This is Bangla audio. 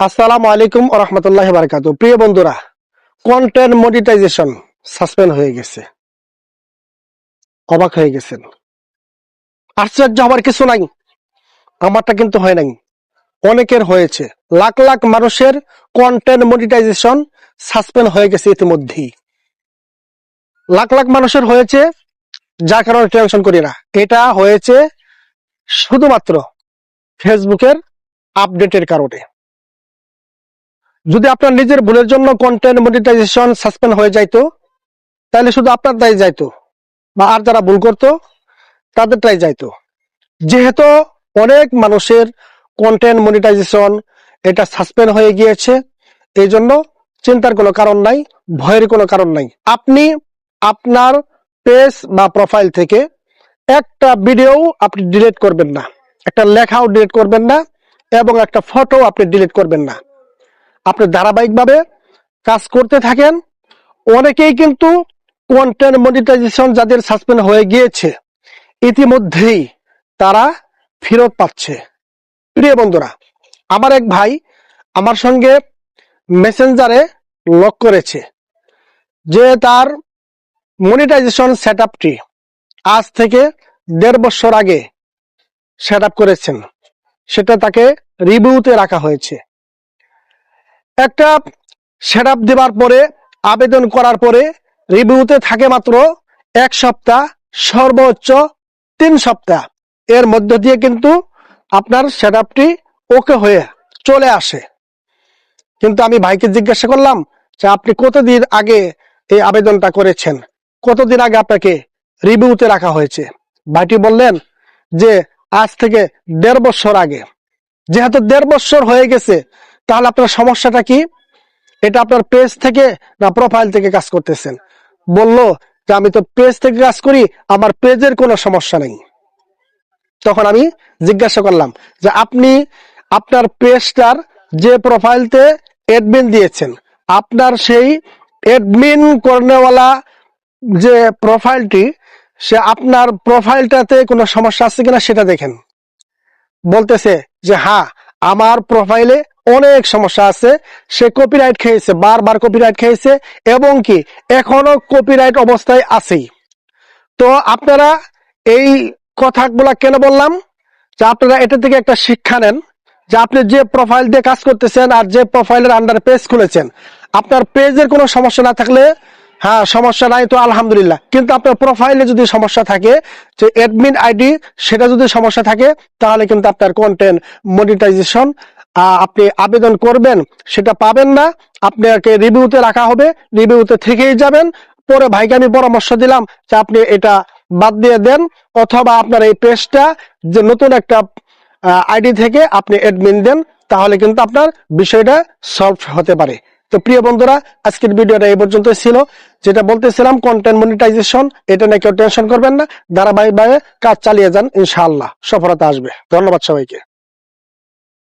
আসসালামু আলাইকুম রহমতুল্লাহ বারকাত প্রিয় বন্ধুরা কন্টেন্ট মনিটাইজেশন সাসপেন্ড হয়ে গেছে। অবাক হয়ে গেছেন। আশ্চর্য হবার কিছু নাই, আমারটা কিন্তু হয় নাই। অনেকের হয়েছে, লাখ লাখ মানুষের কন্টেন্ট মনিটাইজেশন সাসপেন্ড হয়ে গেছে ইতিমধ্যেই। লাখ লাখ মানুষের হয়েছে, যার কারণে টেনশন করি না। এটা হয়েছে শুধুমাত্র ফেসবুকের আপডেটের কারণে। যদি আপনার নিজের ভুলের জন্য কন্টেন্ট মনিটাইজেশন সাসপেন্ড হয়ে যাইতো তাহলে শুধু আপনার দায়ী যাইতো, বা আর যারা ভুল করতো তাদেরটাই যাইতো। যেহেতু অনেক মানুষের কন্টেন্ট মনিটাইজেশন এটা সাসপেন্ড হয়ে গিয়েছে, এই জন্য চিন্তার কোনো কারণ নাই, ভয়ের কোনো কারণ নাই। আপনি আপনার পেজ বা প্রোফাইল থেকে একটা ভিডিও আপনি ডিলিট করবেন না, একটা লেখাও ডিলিট করবেন না, এবং একটা ফটো আপনি ডিলিট করবেন না। আপনি ধারাবাহিকভাবে কাজ করতে থাকেন, অনেকেই কিন্তু কন্টেন্ট মনিটাইজেশন যাদের সাসপেন্ড হয়ে গিয়েছে, ইতিমধ্যেই তারা ফেরত পাচ্ছে। প্রিয় বন্ধুরা, আমার এক ভাই আমার সঙ্গে মেসেঞ্জারে লক করেছে যে তার মনিটাইজেশন সেট আপটি আজ থেকে দেড় বছর আগে সেট আপ করেছেন। সেটা তাকে রিভিউতে রাখা হয়েছে। একটা সেট দেওয়ার পরে, আবেদন করার পরে রিভিউতে থাকে মাত্র এক সপ্তাহ, সর্বোচ্চ তিন সপ্তাহ। এর মধ্য দিয়ে কিন্তু আপনার সেট ওকে হয়ে চলে আসে। কিন্তু আমি ভাইকে জিজ্ঞাসা করলাম যে, আপনি কতদিন আগে এই আবেদনটা করেছেন? কতদিন আগে আপনাকে রিভিউতে রাখা হয়েছে? ভাইটি বললেন যে, আজ থেকে দেড় বছর আগে। যেহেতু দেড় বছর হয়ে গেছে তাহলে আপনার সমস্যাটা কি? এটা আপনার পেজ থেকে না প্রোফাইল থেকে কাজ করতেছেন? বলল যে আমি তো পেজ থেকে কাজ করি, আমার পেজের কোনো সমস্যা নেই। তখন আমি জিজ্ঞাসা করলাম যে আপনি আপনার পেজটার যে প্রোফাইলতে অ্যাডমিন দিয়েছেন, আপনার সেই অ্যাডমিন করনেওয়ালা যে প্রোফাইলটি সে আপনার প্রোফাইলটাতে কোনো সমস্যা আছে কিনা সেটা দেখেন। বলতেছে যে হ্যাঁ আমার প্রোফাইলে অনেক সমস্যা আছে। সে কপিরাইট খেয়েছে, বারবার কপিরাইট খেয়েছে এবং কি এখনও কপিরাইট অবস্থায় আছেই। তো আপনারা এই কথাগুলা কেন বললাম? যে আপনারা এটা থেকে একটা শিক্ষা নেন যে আপনি যে প্রোফাইল দিয়ে কাজ করতেছেন আর যে প্রোফাইলের আন্ডার পেজ খুলেছেন, আপনার পেজের কোনো সমস্যা না থাকলে হ্যাঁ সমস্যা নাই তো আলহামদুলিল্লাহ। কিন্তু আপনার প্রোফাইলে যদি সমস্যা থাকে, যে অ্যাডমিন আইডি সেটা যদি সমস্যা থাকে, তাহলে কিন্তু আপনার কন্টেন্ট মনিটাইজেশন আপনি আবেদন করবেন, সেটা পাবেন না। আপনাকে রিভিউতে রাখা হবে, রিভিউতে থেকেই যাবেন। পরে ভাইকে আমি পরামর্শ দিলাম যে আপনি এটা বাদ দিয়ে দেন, অথবা আপনার এই পেজটা যে নতুন একটা আইডি থেকে আপনি অ্যাডমিন দেন, তাহলে কিন্তু আপনার বিষয়টা সলভ হতে পারে। তো প্রিয় বন্ধুরা, আজকের ভিডিওটা এই পর্যন্ত ছিল। যেটা বলতেছিলাম কন্টেন্ট মনিটাইজেশন এটা নিয়ে কেউ টেনশন করবেন না। ধারাবাহিকভাবে কাজ চালিয়ে যান, ইনশাআল্লাহ। সফলতা আসবে। ধন্যবাদ সবাইকে।